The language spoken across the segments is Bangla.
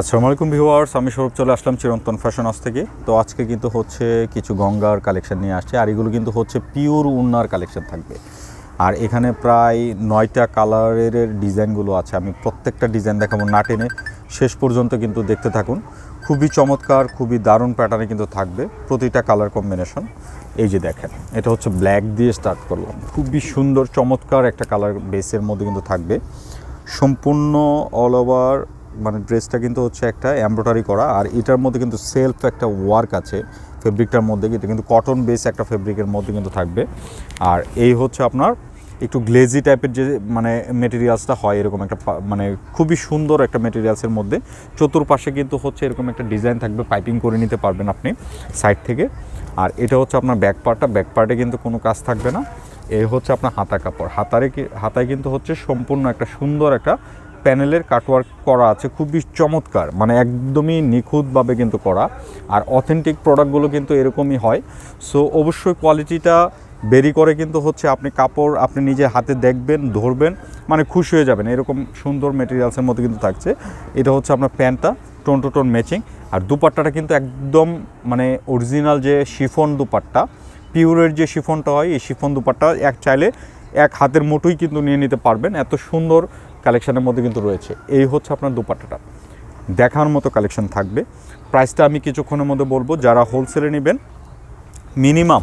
আসসালামু আলাইকুম ভিউয়ার্স, আমি সৌরভ চলে আসলাম চিরন্তন ফ্যাশন হাউস থেকে। তো আজকে কিন্তু হচ্ছে কিছু গঙ্গার কালেকশন নিয়ে আসছে, আর এগুলো কিন্তু হচ্ছে পিওর উন্নার কালেকশন থাকবে। আর এখানে প্রায় নয়টা কালারের ডিজাইনগুলো আছে, আমি প্রত্যেকটা ডিজাইন দেখাবো না টেনে, শেষ পর্যন্ত কিন্তু দেখতে থাকুন। খুবই চমৎকার, খুবই দারুণ প্যাটার্নে কিন্তু থাকবে প্রতিটা কালার কম্বিনেশন এই যে দেখেন, এটা হচ্ছে ব্ল্যাক দিয়ে স্টার্ট করলাম। খুবই সুন্দর, চমৎকার একটা কালার বেসের মধ্যে কিন্তু থাকবে। সম্পূর্ণ অল ওভার মানে ড্রেসটা কিন্তু হচ্ছে একটা এমব্রয়ডারি করা, আর এটার মধ্যে কিন্তু সেলফ একটা ওয়ার্ক আছে ফেব্রিকটার মধ্যে, এটা কিন্তু কটন বেস একটা ফেব্রিকের মধ্যে কিন্তু থাকবে। আর এই হচ্ছে আপনার একটু গ্লেজি টাইপের যে মানে মেটেরিয়ালসটা হয়, এরকম একটা মানে খুবই সুন্দর একটা মেটেরিয়ালসের মধ্যে। চতুর্পাশে কিন্তু হচ্ছে এরকম একটা ডিজাইন থাকবে পাইপিং করে নিতে পারবেন আপনি সাইড থেকে। আর এটা হচ্ছে আপনার ব্যাক পার্টটা ব্যাক পার্টে কিন্তু কোনো কাজ থাকবে না। এই হচ্ছে আপনার হাতা কাপড়। হাতারে হাতায় কিন্তু হচ্ছে সম্পূর্ণ একটা সুন্দর একটা প্যানেলের কাটওয়ার্ক করা আছে, খুবই চমৎকার। মানে একদমই নিখুঁতভাবে কিন্তু করা। আর অথেন্টিক প্রোডাক্টগুলো কিন্তু এরকমই হয়। সো অবশ্যই কোয়ালিটিটা বেরি করে কিন্তু হচ্ছে আপনি কাপড় আপনি নিজে হাতে দেখবেন, ধরবেন মানে খুশি হয়ে যাবেন। এরকম সুন্দর মেটেরিয়ালসের মধ্যে কিন্তু থাকছে। এটা হচ্ছে আপনার প্যান্টটা টোন টু টোন ম্যাচিং আর দুপাট্টাটা কিন্তু একদম মানে অরিজিনাল যে শিফন দুপাট্টা, পিওরের যে শিফনটা হয়, এই শিফন দুপাট্টা এক চাইলে এক হাতের মুঠোই কিন্তু নিয়ে নিতে পারবেন। এত সুন্দর কালেকশনের মধ্যে কিন্তু রয়েছে। এই হচ্ছে আপনার দুপাট্টাটা। দেখার মতো কালেকশন থাকবে। প্রাইসটা আমি কিছুক্ষণের মধ্যে বলব, যারা হোলসেলে নেবেন মিনিমাম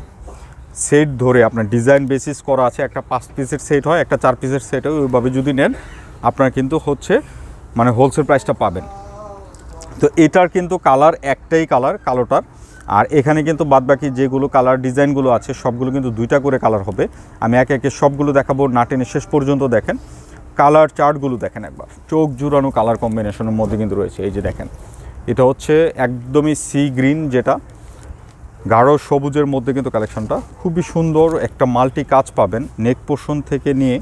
সেট ধরে আপনার ডিজাইন বেসিস করা আছে, একটা পাঁচ পিসের সেট হয়, একটা চার পিসের সেট হয়, ওইভাবে যদি নেন, আপনার কিন্তু হচ্ছে মানে হোলসেল প্রাইসটা পাবেন। তো এটার কিন্তু কালার একটাই কালার কালোটার। আর এখানে কিন্তু বাদবাকি যেগুলো কালার ডিজাইনগুলো আছে, সবগুলো কিন্তু দুইটা করে কালার হবে। আমি একে একে সবগুলো দেখাবো, না টেনে শেষ পর্যন্ত দেখেন। কালার চার্টগুলো দেখেন একবার। চোখ জুড়ানো কালার কম্বিনেশনের মধ্যে কিন্তু রয়েছে, এই যে দেখেন। এটা হচ্ছে একদমই সি গ্রিন যেটা। গাঢ় সবুজের মধ্যে কিন্তু কালেকশনটা খুবই সুন্দর একটা মাল্টি কাজ পাবেন, নেক পোর্শন থেকে নিয়ে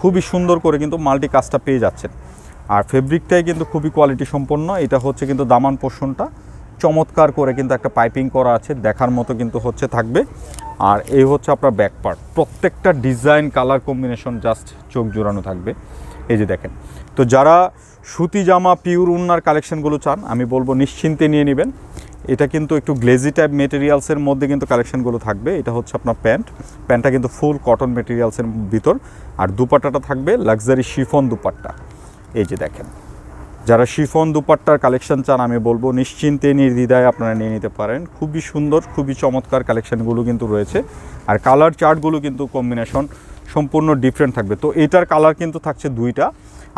খুবই সুন্দর করে কিন্তু মাল্টি কাজটা পেয়ে যাচ্ছেন। আর ফেব্রিকটাই কিন্তু খুবই কোয়ালিটি সম্পন্ন, এটা হচ্ছে কিন্তু দামান পোর্শনটা চমৎকার করে কিন্তু একটা পাইপিং করা আছে, দেখার মতো কিন্তু হচ্ছে থাকবে। আর এই হচ্ছে আপনার ব্যাক পার্ট প্রত্যেকটা ডিজাইন কালার কম্বিনেশন জাস্ট চোখ জোড়ানো থাকবে। এই যে দেখেন। তো যারা সুতি জামা পিওর উন্নার কালেকশনগুলো চান, আমি বলব নিশ্চিন্তে নিয়ে নেবেন। এটা কিন্তু একটু গ্লেজি টাইপ মেটেরিয়ালসের মধ্যে কিন্তু কালেকশনগুলো থাকবে। এটা হচ্ছে আপনার প্যান্ট। প্যান্টটা কিন্তু ফুল কটন মেটেরিয়ালসের ভিতর। আর দুপাট্টাটা থাকবে লাক্সারি শিফন দুপাট্টা। এই যে দেখেন। যারা শিফন দুপাট্টার কালেকশন চান, আমি বলব নিশ্চিন্তে, নির্দ্বিধায় আপনারা নিয়ে নিতে পারেন। খুবই সুন্দর, খুবই চমৎকার কালেকশানগুলো কিন্তু রয়েছে। আর কালার চার্টগুলো কিন্তু কম্বিনেশন সম্পূর্ণ ডিফারেন্ট থাকবে। তো এটার কালার কিন্তু থাকছে দুইটা।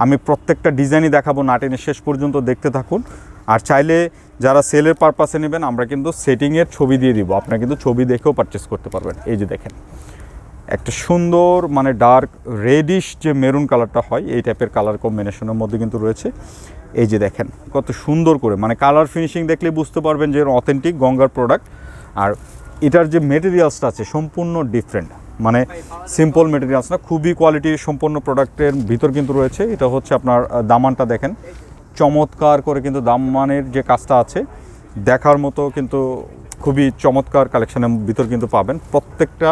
আমি প্রত্যেকটা ডিজাইনই দেখাবো, না টেনে শেষ পর্যন্ত দেখতে থাকুন। আর চাইলে যারা সেলের পারপাসে নেবেন, আমরা কিন্তু সেটিংয়ের ছবি দিয়ে দিব। আপনারা কিন্তু ছবি দেখেও পারচেস করতে পারবেন। এই যে দেখেন, একটা সুন্দর মানে ডার্ক রেডিশ যে মেরুন কালারটা হয়, এই টাইপের কালার কম্বিনেশনের মধ্যে কিন্তু রয়েছে। এই যে দেখেন, কত সুন্দর করে মানে কালার ফিনিশিং দেখলে বুঝতে পারবেন যে অথেন্টিক গঙ্গার প্রোডাক্ট আর এটার যে মেটেরিয়ালসটা আছে, সম্পূর্ণ ডিফারেন্ট মানে সিম্পল মেটেরিয়ালস না, খুবই কোয়ালিটি সম্পন্ন প্রোডাক্টের ভিতর কিন্তু রয়েছে। এটা হচ্ছে আপনার দামানটা দেখেন। চমৎকার করে কিন্তু দামানের যে কাজটা আছে, দেখার মতো কিন্তু খুবই চমৎকার কালেকশনের ভিতর কিন্তু পাবেন। প্রত্যেকটা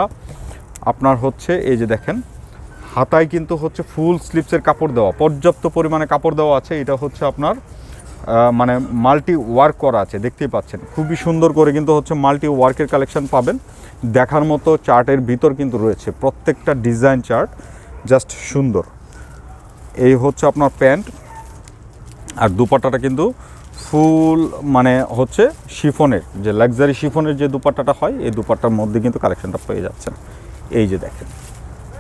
আপনার হচ্ছে এই যে দেখেন হাতায় কিন্তু হচ্ছে ফুল স্লিপসের কাপড় দেওয়া, পর্যাপ্ত পরিমাণে কাপড় দেওয়া আছে, এটা হচ্ছে আপনার মানে মাল্টি ওয়ার্ক করা আছে, দেখতেই পাচ্ছেন। খুবই সুন্দর করে কিন্তু হচ্ছে মাল্টি ওয়ার্কের কালেকশন পাবেন। দেখার মতো চার্টের ভিতর কিন্তু রয়েছে, প্রত্যেকটা ডিজাইন চার্ট জাস্ট সুন্দর। এই হচ্ছে আপনার প্যান্ট, আর দুপাট্টাটা কিন্তু ফুল মানে হচ্ছে শিফনের, যে লাক্সারি শিফনের যে দুপাট্টাটা হয়, এই দুপাট্টার মধ্যে কিন্তু কালেকশনটা পেয়ে যাচ্ছেন। এই যে দেখেন।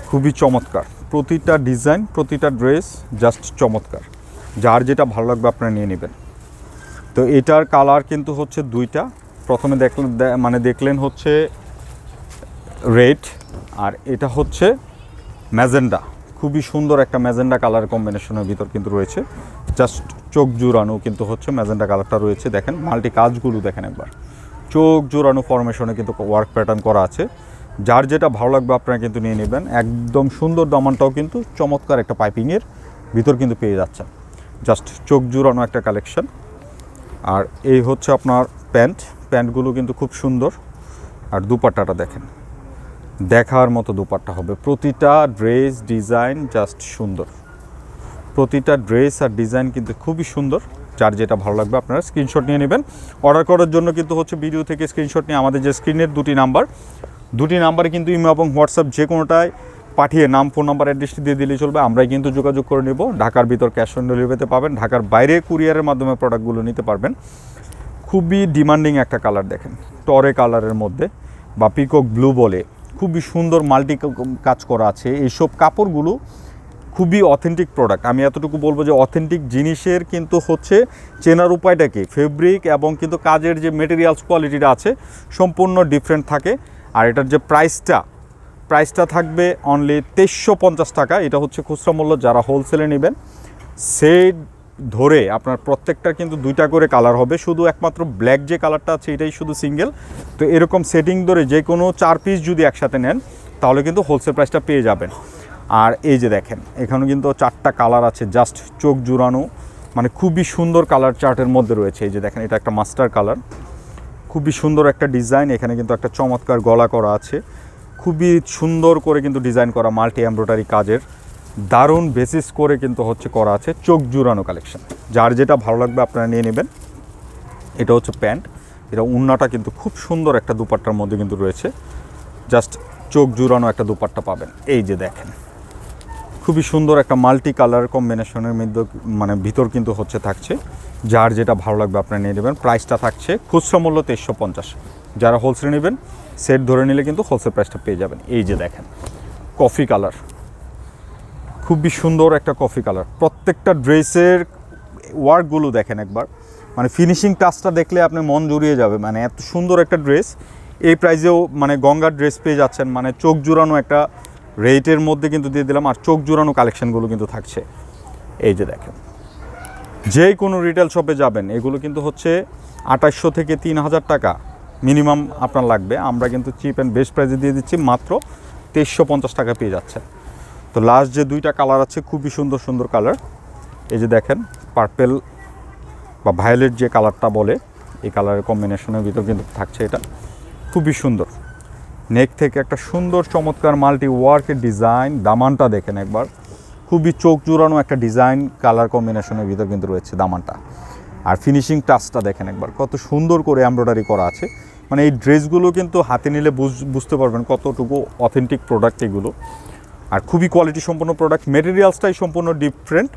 খুবই চমৎকার। প্রতিটা ডিজাইন, প্রতিটা ড্রেস জাস্ট চমৎকার। যার যেটা ভালো লাগবে আপনারা নিয়ে নেবেন। তো এটার কালার কিন্তু হচ্ছে দুইটা। প্রথমে দেখলেন মানে দেখলেন হচ্ছে রেড আর এটা হচ্ছে ম্যাজেন্ডা। খুবই সুন্দর একটা ম্যাজেন্ডা কালার কম্বিনেশনের ভিতর কিন্তু রয়েছে। জাস্ট চোখ জোড়ানো কিন্তু হচ্ছে ম্যাজেন্ডা কালারটা রয়েছে। দেখেন, মাল্টি কাজগুলো দেখেন একবার। চোখ জোড়ানো ফরমেশনে কিন্তু ওয়ার্ক প্যাটার্ন করা আছে। যার যেটা ভালো লাগবে আপনারা কিন্তু নিয়ে নেবেন। একদম সুন্দর দামানটাও কিন্তু চমৎকার একটা পাইপিংয়ের ভিতর কিন্তু পেয়ে যাচ্ছেন। জাস্ট চোখ জুড়ানো একটা কালেকশন। আর এই হচ্ছে আপনার প্যান্ট। প্যান্টগুলো কিন্তু খুব সুন্দর। আর দুপাট্টাটা দেখেন। দেখার মতো দুপাট্টা হবে। প্রতিটা ড্রেস ডিজাইন জাস্ট সুন্দর। প্রতিটা ড্রেস আর ডিজাইন কিন্তু খুবই সুন্দর। যার যেটা ভালো লাগবে আপনারা স্ক্রিনশট নিয়ে নেবেন। অর্ডার করার জন্য কিন্তু হচ্ছে ভিডিও থেকে স্ক্রিনশট নিয়ে আমাদের যে স্ক্রিনের দুটি নাম্বার দুটি নাম্বারে কিন্তু ইমেল এবং হোয়াটসঅ্যাপ যে কোনোটায় পাঠিয়ে নাম, ফোন নাম্বার, অ্যাড্রেসটি দিয়ে দিলেই চলবে। আমরাই কিন্তু যোগাযোগ করে নেব। ঢাকার ভিতর ক্যাশ অন ডেলিভারিতে পাবেন। ঢাকার বাইরে কুরিয়ারের মাধ্যমে প্রোডাক্টগুলো নিতে পারবেন। খুবই ডিমান্ডিং একটা কালার দেখেন। টরে কালারের মধ্যে বা পিকক ব্লু বলে খুবই সুন্দর মাল্টি কাজ করা আছে। এইসব কাপড়গুলো খুবই অথেন্টিক প্রোডাক্ট। আমি এতটুকু বলব যে অথেন্টিক জিনিসের কিন্তু হচ্ছে চেনার উপায়টা কি? ফেব্রিক এবং কিন্তু কাজের যে মেটেরিয়ালস, কোয়ালিটিটা আছে, সম্পূর্ণ ডিফারেন্ট থাকে। আর এটার যে প্রাইসটা প্রাইসটা থাকবে অনলি তেইশশো পঞ্চাশ টাকা। এটা হচ্ছে খুচরা মূল্য, যারা হোলসেলে নেবেন সেই ধরে আপনার প্রত্যেকটার কিন্তু দুইটা করে কালার হবে। শুধু একমাত্র ব্ল্যাক যে কালারটা আছে, এটাই শুধু সিঙ্গেল তো এরকম সেটিং ধরে যে কোনো চার পিস যদি একসাথে নেন, তাহলে কিন্তু হোলসেল প্রাইসটা পেয়ে যাবেন। আর এই যে দেখেন, এখানে কিন্তু চারটা কালার আছে জাস্ট চোখ জুড়ানো। মানে খুবই সুন্দর কালার চার্টের মধ্যে রয়েছে। এই যে দেখেন, এটা একটা মাস্টার কালার খুবই সুন্দর একটা ডিজাইন। এখানে কিন্তু একটা চমৎকার গলা করা আছে। খুবই সুন্দর করে কিন্তু ডিজাইন করা মাল্টি এমব্রয়ডারি কাজের। দারুণ বেসিস করে কিন্তু হচ্ছে করা আছে চোখ জুড়ানো কালেকশন যার যেটা ভালো লাগবে আপনারা নিয়ে নেবেন। এটা হচ্ছে প্যান্ট। এটা উন্নাটা কিন্তু খুব সুন্দর একটা দুপাট্টার মধ্যে কিন্তু রয়েছে। জাস্ট চোখ জুড়ানো একটা দুপাট্টা পাবেন। এই যে দেখেন। খুবই সুন্দর একটা মাল্টি কালার কম্বিনেশনের মধ্যে মানে ভিতর কিন্তু হচ্ছে থাকছে। যার যেটা ভালো লাগবে আপনারা নিয়ে নেবেন। প্রাইসটা থাকছে খুচরা মূল্য তেইশশো পঞ্চাশ। যারা হোলসেল নেবেন সেট ধরে নিলে কিন্তু হোলসেল প্রাইসটা পেয়ে যাবেন। এই যে দেখেন কফি কালার খুবই সুন্দর একটা কফি কালার প্রত্যেকটা ড্রেসের ওয়ার্কগুলো দেখেন একবার। মানে ফিনিশিং টাচটা দেখলে আপনি মন জুড়িয়ে যাবে। মানে এত সুন্দর একটা ড্রেস এই প্রাইজেও মানে গঙ্গার ড্রেস পেয়ে যাচ্ছেন। মানে চোখ জুড়ানো একটা রেটের মধ্যে কিন্তু দিয়ে দিলাম আর চোখ জুড়ানো কালেকশনগুলো কিন্তু থাকছে। এই যে দেখেন যে কোনো রিটেল শপে যাবেন, এগুলো কিন্তু হচ্ছে আঠাশশো থেকে তিন হাজার টাকা মিনিমাম আপনার লাগবে। আমরা কিন্তু চিপ অ্যান্ড বেস্ট প্রাইসে দিয়ে দিচ্ছি, মাত্র তেইশশো পঞ্চাশ টাকা পেয়ে যাচ্ছে। তো লাস্ট যে দুইটা কালার আছে, খুবই সুন্দর সুন্দর কালার এই যে দেখেন পার্পেল বা ভায়োলেট যে কালারটা বলে, এই কালারের কম্বিনেশনের ভিতর কিন্তু থাকছে এটা। খুবই সুন্দর। নেক থেকে একটা সুন্দর চমৎকার মাল্টি ওয়ার্কের ডিজাইন, দামানটা দেখেন একবার। খুবই চোখ জুড়ানো একটা ডিজাইন, কালার কম্বিনেশনের ভিতর কিন্তু রয়েছে দামানটা। আর ফিনিশিং টাচটা দেখেন একবার, কত সুন্দর করে এমব্রয়ডারি করা আছে। মানে এই ড্রেসগুলো কিন্তু হাতে নিলে বুঝ- বুঝতে পারবেন কতটুকু অথেন্টিক প্রোডাক্ট এগুলো। আর খুবই কোয়ালিটি সম্পন্ন প্রোডাক্ট মেটেরিয়ালসটাই সম্পূর্ণ ডিফারেন্ট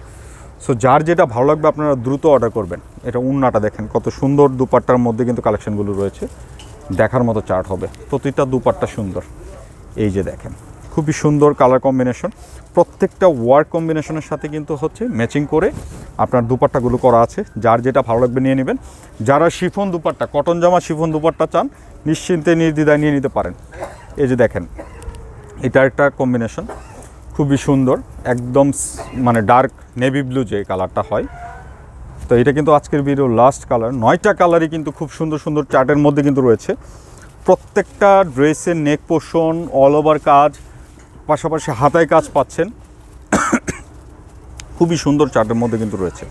সো যার যেটা ভালো লাগবে আপনারা দ্রুত অর্ডার করবেন। এটা উন্নাটা দেখেন, কত সুন্দর দুপাট্টার মধ্যে কিন্তু কালেকশনগুলো রয়েছে। দেখার মতো চার্ট হবে। প্রতিটা দুপাট্টা সুন্দর। এই যে দেখেন, খুবই সুন্দর কালার কম্বিনেশন প্রত্যেকটা ওয়ার্ক কম্বিনেশনের সাথে কিন্তু হচ্ছে ম্যাচিং করে আপনার দুপাট্টাগুলো করা আছে। যার যেটা ভালো লাগবে নিয়ে নেবেন। যারা শিফন দুপাট্টা, কটন জামা শিফন দুপাট্টা চান, নিশ্চিন্তে নির্দ্বিধায় নিয়ে নিতে পারেন। এই যে দেখেন, এটা একটা কম্বিনেশন খুবই সুন্দর, একদম মানে ডার্ক নেভি ব্লু যে কালারটা হয় তো এটা কিন্তু আজকের ভিডিও লাস্ট কালার নয়টা কালারই কিন্তু খুব সুন্দর সুন্দর চার্টের মধ্যে কিন্তু রয়েছে। প্রত্যেকটা ড্রেসের নেক পোর্শন অল ওভার কাজ, পাশাপাশি হাতায় কাজ পাচ্ছেন। খুবই সুন্দর চার্টের মধ্যে কিন্তু রয়েছে।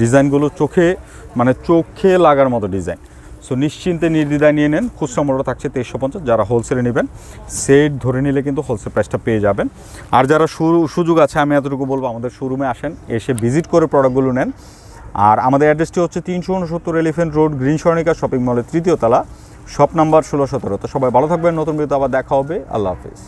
ডিজাইনগুলো চোখে মানে চোখে লাগার মতো ডিজাইন। সো নিশ্চিন্তে নির্দ্বিধায় নিয়ে নেন। খুচরা মূল্য থাকছে তেইশশো পঞ্চাশ। যারা হোলসেলে নেবেন সেট ধরে নিলে কিন্তু হোলসেল প্রাইসটা পেয়ে যাবেন। আর যারা সুযোগ আছে, আমি এতটুকু বলব, আমাদের শোরুমে আসেন, এসে ভিজিট করে প্রোডাক্টগুলো নেন। আর আমাদের অ্যাড্রেসটি হচ্ছে তিনশো উনসত্তর elephant road, green Saranika shopping মলের তৃতীয় তলা, শপ নাম্বার ষোলো সতেরো। তো সবাই ভালো থাকবেন, নতুন ভিডিওতে আবার দেখা হবে। আল্লাহ হাফিজ।